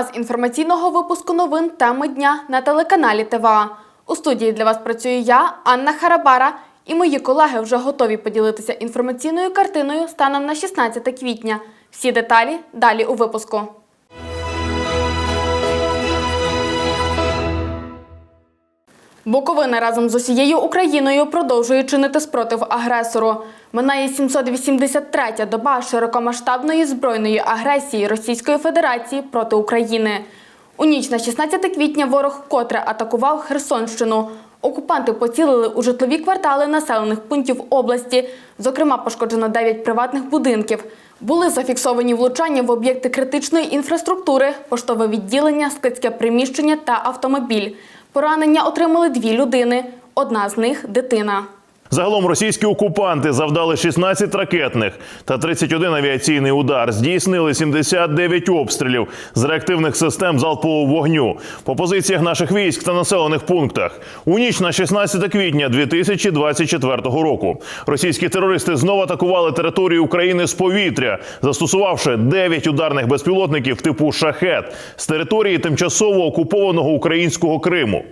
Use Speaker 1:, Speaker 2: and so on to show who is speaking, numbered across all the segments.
Speaker 1: Час інформаційного випуску новин теми дня на телеканалі ТВА. У студії для вас працюю я, Анна Харабара, і мої колеги вже готові поділитися інформаційною картиною станом на 16 квітня. Всі деталі далі у випуску. Буковина разом з усією Україною продовжує чинити спротив агресору. Минає 783-я доба широкомасштабної збройної агресії Російської Федерації проти України. У ніч на 16 квітня ворог вкотре атакував Херсонщину. Окупанти поцілили у житлові квартали населених пунктів області. Зокрема, пошкоджено 9 приватних будинків. Були зафіксовані влучання в об'єкти критичної інфраструктури, поштове відділення, складське приміщення та автомобіль. Поранення отримали дві людини. Одна з них дитина.
Speaker 2: Загалом російські окупанти завдали 16 ракетних та 31 авіаційний удар. Здійснили 79 обстрілів з реактивних систем залпового вогню по позиціях наших військ та населених пунктах. У ніч на 16 квітня 2024 року російські терористи знову атакували територію України з повітря, застосувавши 9 ударних безпілотників типу шахет з території тимчасово окупованого українського Криму.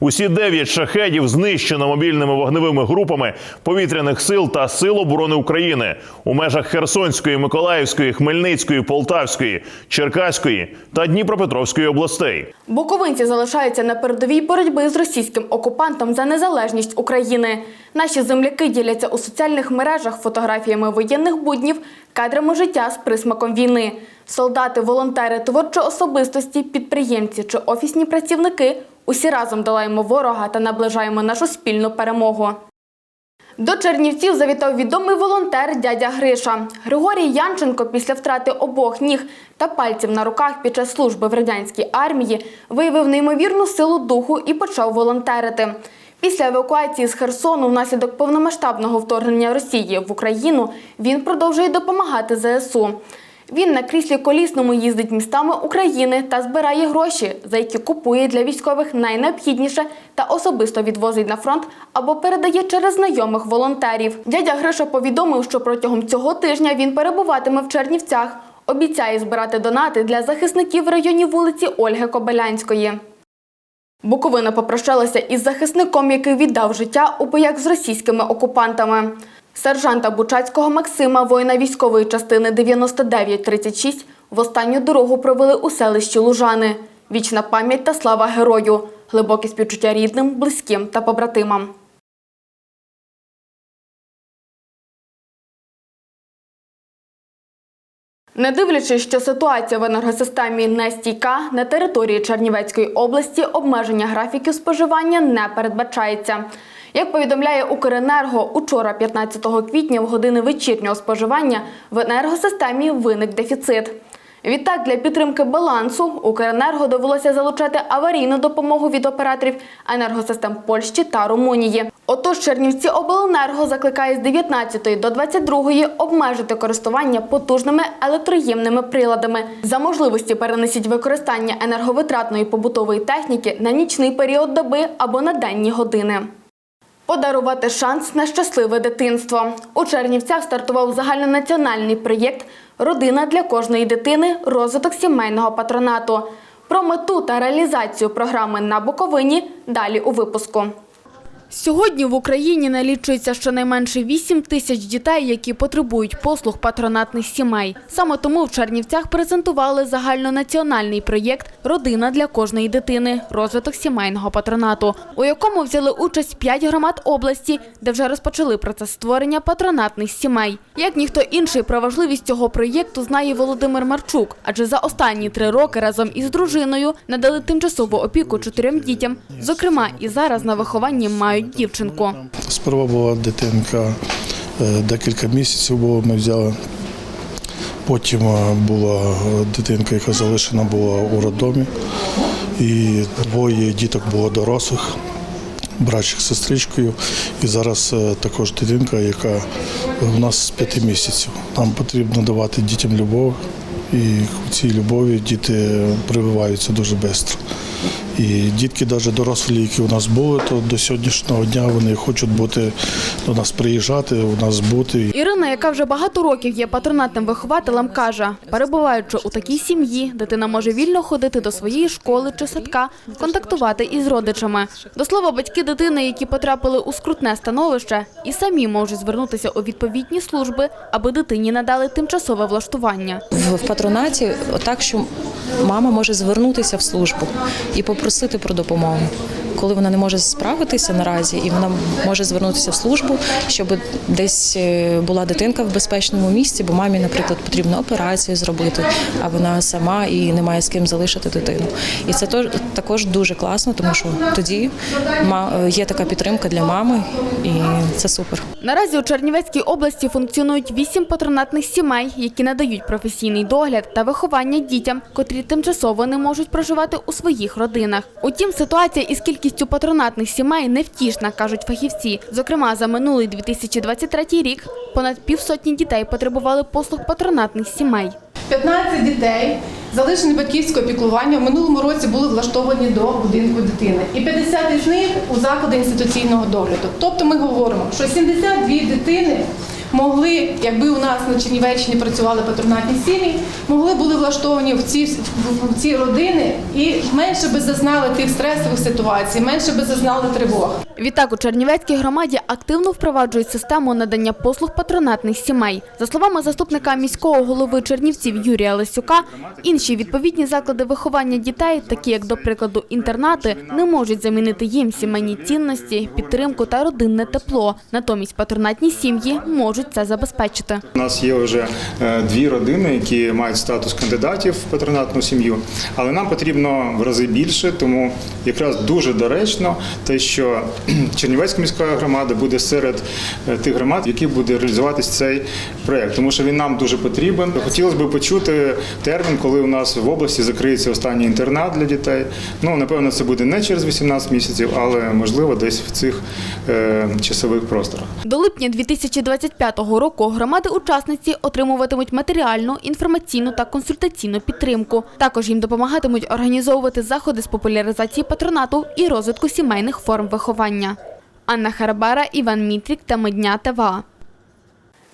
Speaker 2: Усі дев'ять шахедів знищено мобільними вогневими групами повітряних сил та сил оборони України у межах Херсонської, Миколаївської, Хмельницької, Полтавської, Черкаської та Дніпропетровської областей.
Speaker 1: Буковинці залишаються на передовій боротьби з російським окупантом за незалежність України. Наші земляки діляться у соціальних мережах фотографіями воєнних буднів, кадрами життя з присмаком війни. Солдати, волонтери, творчі особистості, підприємці чи офісні працівники усі разом долаємо ворога та наближаємо нашу спільну перемогу. До Чернівців завітав відомий волонтер дядя Гриша. Григорій Янченко після втрати обох ніг та пальців на руках під час служби в радянській армії виявив неймовірну силу духу і почав волонтерити. Після евакуації з Херсону внаслідок повномасштабного вторгнення Росії в Україну він продовжує допомагати ЗСУ. Він на кріслі колісному їздить містами України та збирає гроші, за які купує для військових найнеобхідніше та особисто відвозить на фронт або передає через знайомих волонтерів. Дядя Гриша повідомив, що протягом цього тижня він перебуватиме в Чернівцях. Обіцяє збирати донати для захисників в районі вулиці Ольги Кобилянської. Буковина попрощалася із захисником, який віддав життя у боях з російськими окупантами. Сержанта Бучацького Максима, воїна військової частини 9936, в останню дорогу провели у селищі Лужани. Вічна пам'ять та слава герою, глибоке співчуття рідним, близьким та побратимам. Не дивлячись, що ситуація в енергосистемі не стійка, на території Чернівецької області обмеження графіків споживання не передбачається. Як повідомляє Укренерго, учора, 15 квітня, в години вечірнього споживання в енергосистемі виник дефіцит. Відтак, для підтримки балансу Укренерго довелося залучати аварійну допомогу від операторів енергосистем Польщі та Румунії. Отож, Чернівці обленерго закликає з 19 до 22 обмежити користування потужними електроємними приладами. За можливості перенесіть використання енерговитратної побутової техніки на нічний період доби або на денні години. Подарувати шанс на щасливе дитинство. У Чернівцях стартував загальнонаціональний проєкт Родина для кожної дитини розвиток сімейного патронату. Про мету та реалізацію програми на Буковині далі у випуску. Сьогодні в Україні налічується щонайменше 8 тисяч дітей, які потребують послуг патронатних сімей. Саме тому в Чернівцях презентували загальнонаціональний проєкт Родина для кожної дитини розвиток сімейного патронату, у якому взяли участь 5 громад області, де вже розпочали процес створення патронатних сімей. Як ніхто інший про важливість цього проєкту знає Володимир Марчук, адже за останні три роки разом із дружиною надали тимчасову опіку чотирьом дітям. Зокрема, і зараз на вихованні мають дівчинку.
Speaker 3: Сперва була дитинка е, декілька місяців було, ми взяли. Потім е, була дитинка, яка залишена була у роддомі. І двоє діток було дорослих, братчик з сестричкою. І зараз е, також дитинка, яка в нас з п'яти місяців. Нам потрібно давати дітям любов. І в цій любові діти прививаються дуже швидко. І дітки, навіть дорослі, які у нас були, то до сьогоднішнього дня вони хочуть бути до нас приїжджати, у нас бути.
Speaker 1: Ірина, яка вже багато років є патронатним вихователем, каже, перебуваючи у такій сім'ї, дитина може вільно ходити до своєї школи чи садка, контактувати із родичами. До слова, батьки дитини, які потрапили у скрутне становище, і самі можуть звернутися у відповідні служби, аби дитині надали тимчасове влаштування.
Speaker 4: в патронаті так, що мама може звернутися в службу і попросити про допомогу. Коли вона не може справитися наразі, і вона може звернутися в службу, щоб десь е, була дитинка в безпечному місці, бо мамі, наприклад, потрібно операцію зробити, а вона сама і не має з ким залишити дитину. І це також дуже класно, тому що тоді ма- є така підтримка для мами, і це супер.
Speaker 1: Наразі у Чернівецькій області функціонують вісім патронатних сімей, які надають професійний догляд та виховання дітям, котрі тимчасово не можуть проживати у своїх родинах. Утім, ситуація із кількістю патронатних сімей невтішна, кажуть фахівці. Зокрема, за минулий 2023 рік понад півсотні дітей потребували послуг патронатних сімей.
Speaker 5: 15 дітей, залишені батьківського піклування, в минулому році були влаштовані до будинку дитини. І 50 із них у заклади інституційного догляду. Тобто ми говоримо, що 72 дитини могли, якби у нас на Чернівеччині працювали патронатні сім'ї, могли були влаштовані в ці, в ці родини і менше би зазнали тих стресових ситуацій, менше би зазнали тривог.
Speaker 1: Відтак у Чернівецькій громаді активно впроваджують систему надання послуг патронатних сімей. За словами заступника міського голови Чернівців Юрія Лисюка, інші відповідні заклади виховання дітей, такі як, до прикладу, інтернати, не можуть замінити їм сімейні цінності, підтримку та родинне тепло. Натомість патронатні сім'ї можуть це забезпечити.
Speaker 6: У нас є вже е, дві родини, які мають статус кандидатів в патронатну сім'ю, але нам потрібно в рази більше, тому якраз дуже доречно те, що Чернівецька міська громада буде серед е, тих громад, в яких буде реалізуватись цей проект, тому що він нам дуже потрібен. Хотілося б почути термін, коли у нас в області закриється останній інтернат для дітей. Ну напевно, це буде не через 18 місяців, але можливо десь в цих е, часових просторах.
Speaker 1: До липня 2025 року громади-учасниці отримуватимуть матеріальну, інформаційну та консультаційну підтримку. Також їм допомагатимуть організовувати заходи з популяризації патронату і розвитку сімейних форм виховання. Анна Харабара, Іван Мітрік та Медня ТВА.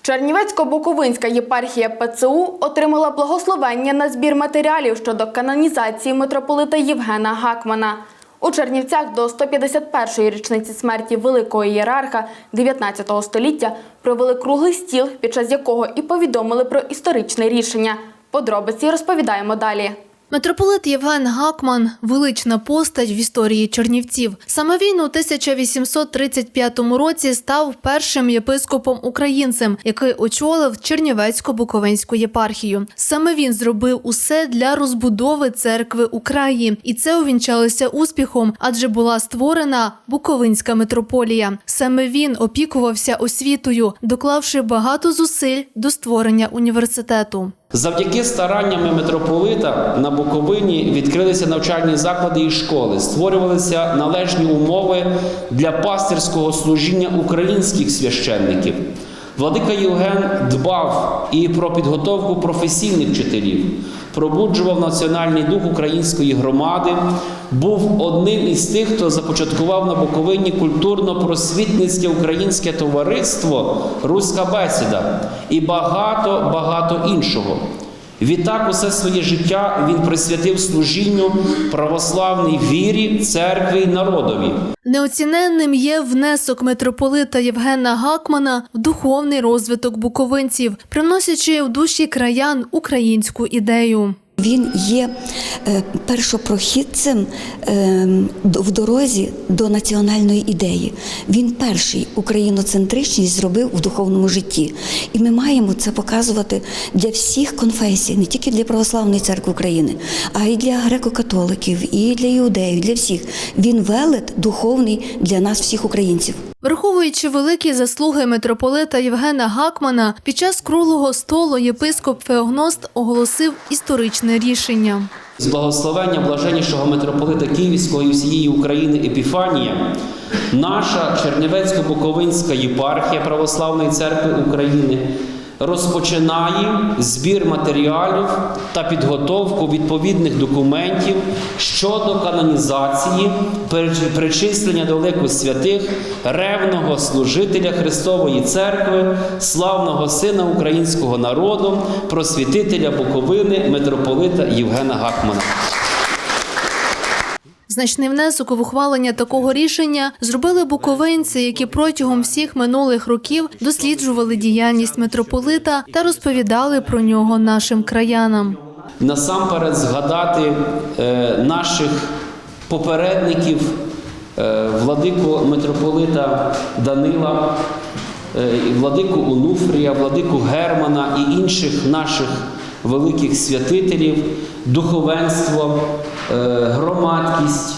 Speaker 1: Чернівецько-Буковинська єпархія ПЦУ отримала благословення на збір матеріалів щодо канонізації митрополита Євгена Гакмана. У Чернівцях до 151-ї річниці смерті великого ієрарха 19 століття провели круглий стіл, під час якого і повідомили про історичне рішення. Подробиці розповідаємо далі.
Speaker 7: Митрополит Євген Гакман – велична постать в історії Чернівців. Саме він у 1835 році став першим єпископом-українцем, який очолив Чернівецько-Буковинську єпархію. Саме він зробив усе для розбудови церкви у краї. І це увінчалося успіхом, адже була створена Буковинська митрополія. Саме він опікувався освітою, доклавши багато зусиль до створення університету.
Speaker 8: Завдяки стараннями митрополита на Буковині відкрилися навчальні заклади і школи, створювалися належні умови для пастирського служіння українських священників. Владика Євген дбав і про підготовку професійних вчителів, пробуджував національний дух української громади, був одним із тих, хто започаткував на Буковині культурно-просвітницьке українське товариство Руська бесіда і багато багато іншого. Відтак, усе своє життя він присвятив служінню православній вірі, церкві й народові.
Speaker 7: Неоціненним є внесок митрополита Євгена Гакмана в духовний розвиток буковинців, приносячи в душі краян українську ідею.
Speaker 9: Він є е, першопрохідцем е, в дорозі до національної ідеї. Він перший україноцентричність зробив в духовному житті. І ми маємо це показувати для всіх конфесій, не тільки для православної церкви України, а й для греко-католиків, і для іудеїв, для всіх. Він велет духовний для нас, всіх українців.
Speaker 7: Враховуючи великі заслуги митрополита Євгена Гакмана, під час круглого столу єпископ Феогност оголосив історичне рішення.
Speaker 8: З благословення блаженнішого митрополита Київського і всієї України Епіфанія, наша Чернівецько-Буковинська єпархія Православної церкви України розпочинає збір матеріалів та підготовку відповідних документів щодо канонізації, причислення до лику святих ревного служителя Христової Церкви, славного сина українського народу, просвітителя Буковини, митрополита Євгена Гакмана.
Speaker 7: Значний внесок у ухвалення такого рішення зробили буковинці, які протягом всіх минулих років досліджували діяльність митрополита та розповідали про нього нашим краянам.
Speaker 8: насамперед згадати е, наших попередників, е, владику митрополита Данила, е, владику Онуфрія, владику Германа і інших наших великих святителів, духовенство, громадкість.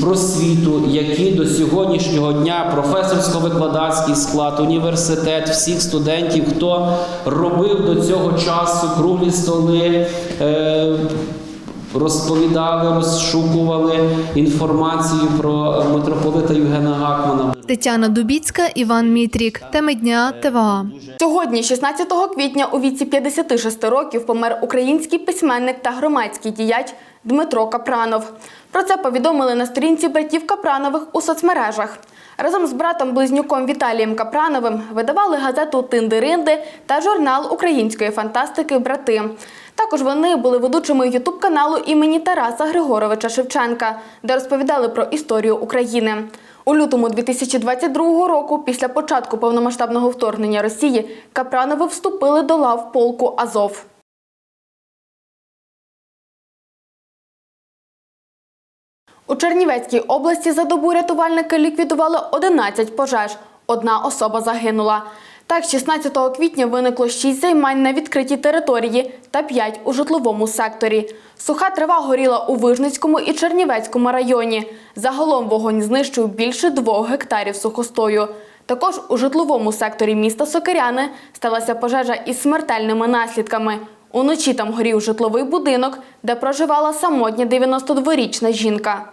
Speaker 8: Просвіту, які до сьогоднішнього дня професорсько-викладацький склад, університет, всіх студентів, хто робив до цього часу круглі столи, е, розповідали, розшукували інформацію про митрополита Євгена Гакмана.
Speaker 7: Тетяна Дубіцька, Іван Мітрік. Теми дня ТВА.
Speaker 1: Сьогодні, 16 квітня, у віці 56 років помер український письменник та громадський діяч Дмитро Капранов. Про це повідомили на сторінці братів Капранових у соцмережах. Разом з братом-близнюком Віталієм Капрановим видавали газету Тиндиринди та журнал української фантастики Брати. Також вони були ведучими ютуб каналу імені Тараса Григоровича Шевченка, де розповідали про історію України. У лютому 2022 року, після початку повномасштабного вторгнення Росії, Капранови вступили до лав полку Азов. У Чернівецькій області за добу рятувальники ліквідували 11 пожеж. Одна особа загинула. Так, 16 квітня виникло 6 займань на відкритій території та 5 у житловому секторі. Суха трава горіла у Вижницькому і Чернівецькому районі. Загалом вогонь знищив більше 2 гектарів сухостою. Також у житловому секторі міста Сокиряни сталася пожежа із смертельними наслідками. Уночі там горів житловий будинок, де проживала самотня 92-річна жінка.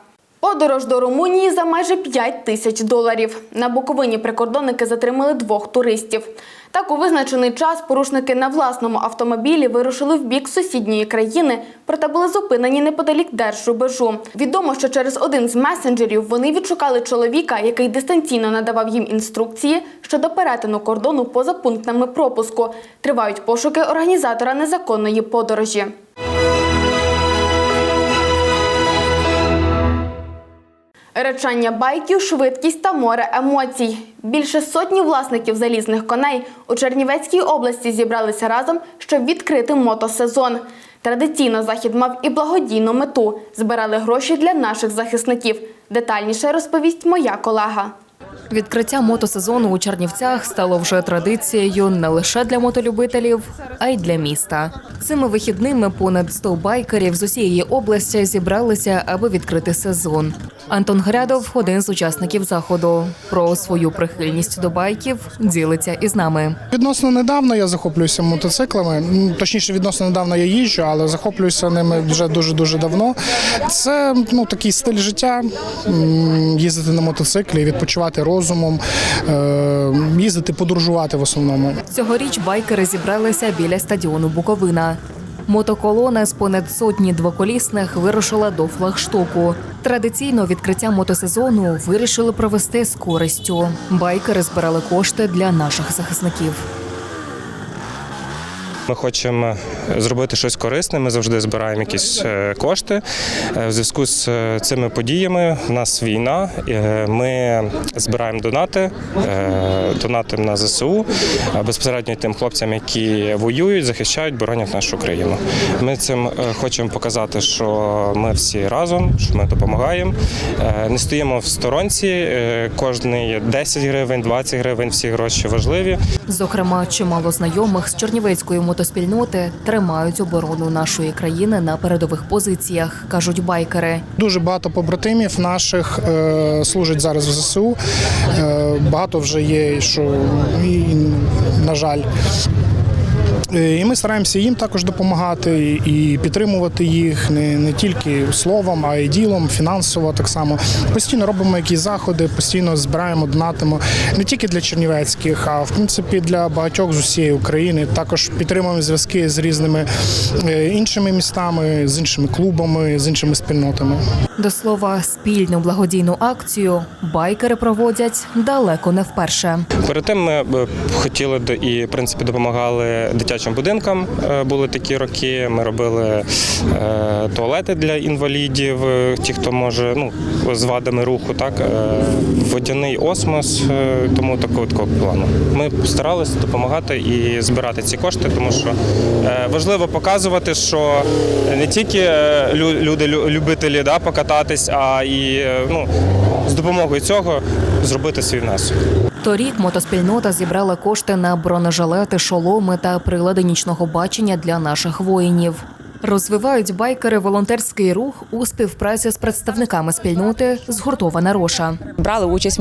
Speaker 1: Подорож до Румунії за майже 5 тисяч доларів. На Буковині прикордонники затримали двох туристів. Так, у визначений час порушники на власному автомобілі вирушили в бік сусідньої країни, проте були зупинені неподалік держрубежу. Відомо, що через один з месенджерів вони відшукали чоловіка, який дистанційно надавав їм інструкції щодо перетину кордону поза пунктами пропуску. Тривають пошуки організатора незаконної подорожі. Речання байків, швидкість та море емоцій. Більше сотні власників залізних коней у Чернівецькій області зібралися разом, щоб відкрити мотосезон. Традиційно захід мав і благодійну мету збирали гроші для наших захисників. Детальніше розповість моя колега.
Speaker 10: Відкриття мотосезону у Чернівцях стало вже традицією не лише для мотолюбителів, а й для міста. Цими вихідними понад 100 байкерів з усієї області зібралися, аби відкрити сезон. Антон Грядов один з учасників заходу. Про свою прихильність до байків ділиться із нами.
Speaker 11: Відносно недавно я захоплююся мотоциклами. Точніше, відносно недавно я їжджу, але захоплююся ними вже дуже дуже давно. Це ну такий стиль життя. Їздити на мотоциклі, відпочивати розумом, е, їздити, подорожувати в основному.
Speaker 10: Цьогоріч байкери зібралися біля стадіону Буковина. Мотоколона з понад сотні двоколісних вирушила до флагштоку. Традиційно відкриття мотосезону вирішили провести з користю. Байкери збирали кошти для наших захисників.
Speaker 12: Ми хочемо зробити щось корисне. Ми завжди збираємо якісь е, кошти. Е, В зв'язку з е, цими подіями в нас війна. Ми збираємо донати, донатимо на ЗСУ безпосередньо тим хлопцям, які воюють, захищають, боронять нашу країну. Ми цим хочемо показати, що ми всі разом, що ми допомагаємо. Не стоїмо в сторонці. Кожний 10 гривень, 20 гривень, всі гроші важливі.
Speaker 10: Зокрема, чимало знайомих з чернівецької мотоспільноти тримають оборону нашої країни на передових позиціях, кажуть байкери.
Speaker 11: Дуже багато побратимів наших е, служать зараз в ЗСУ. Е, багато вже є, що на жаль. Е, І ми стараємося їм також допомагати і підтримувати їх не, не тільки словом, а й ділом, фінансово так само. Постійно робимо якісь заходи, постійно збираємо, донатимо не тільки для чернівецьких, а в принципі для багатьох з усієї України. Також підтримуємо зв'язки з різними е, іншими містами, з іншими клубами, з іншими спільнотами.
Speaker 10: До слова, спільну благодійну акцію байкери проводять далеко не вперше.
Speaker 12: Перед тим ми е, хотіли до- і в принципі допомагали дитячим будинкам. Е, Були такі роки. Ми робили е, туалети для інвалідів, е, ті, хто може ну з вадами руху, так водяний осмос, тому такого такого плану. Ми старалися допомагати і збирати ці кошти, тому що важливо показувати, що не тільки лю- люди любителі да, покататись, а і ну з допомогою цього зробити свій внесок.
Speaker 10: Торік мотоспільнота зібрала кошти на бронежилети, шоломи та прилади нічного бачення для наших воїнів. Розвивають байкери волонтерський рух у співпраці з представниками спільноти згуртована роша.
Speaker 13: Брали участь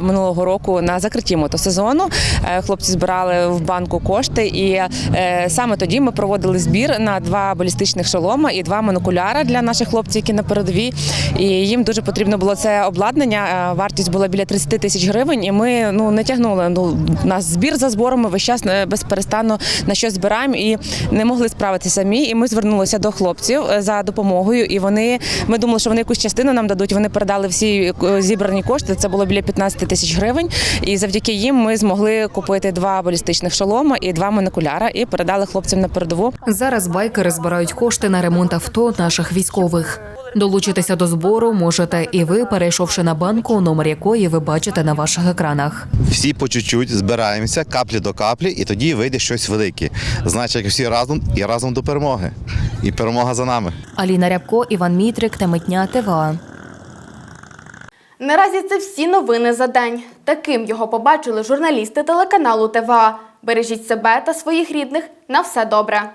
Speaker 13: минулого року на закритті мотосезону. Е, Хлопці збирали в банку кошти, і е, саме тоді ми проводили збір на два балістичних шолома і два монокуляра для наших хлопців, які на передовій. І їм дуже потрібно було це обладнання. Е, Вартість була біля 30 тисяч гривень, і ми ну не тягнули. Ну нас збір за збором. Ми весь час безперестанно на щось збираємо і не могли справитися самі. І ми звернулися до хлопців е, за допомогою. І вони ми думали, що вони якусь частину нам дадуть. Вони передали всі е, зібрані кошти. Це було біля 15 тисяч гривень. І завдяки їм ми змогли купити два балістичних шолома і два монокуляра і передали хлопцям на передову.
Speaker 10: Зараз байкери збирають кошти на ремонт авто наших військових. Долучитися до збору можете і ви, перейшовши на банку, номер якої ви бачите на ваших екранах.
Speaker 14: всі по чуть-чуть збираємося, каплі до каплі, і тоді вийде щось велике. Значить, всі разом і разом до перемоги. І перемога за нами.
Speaker 10: Аліна Рябко, Іван Мітрик та Митня ТВА.
Speaker 1: Наразі це всі новини за день. Таким його побачили журналісти телеканалу ТВА. Бережіть себе та своїх рідних. На все добре.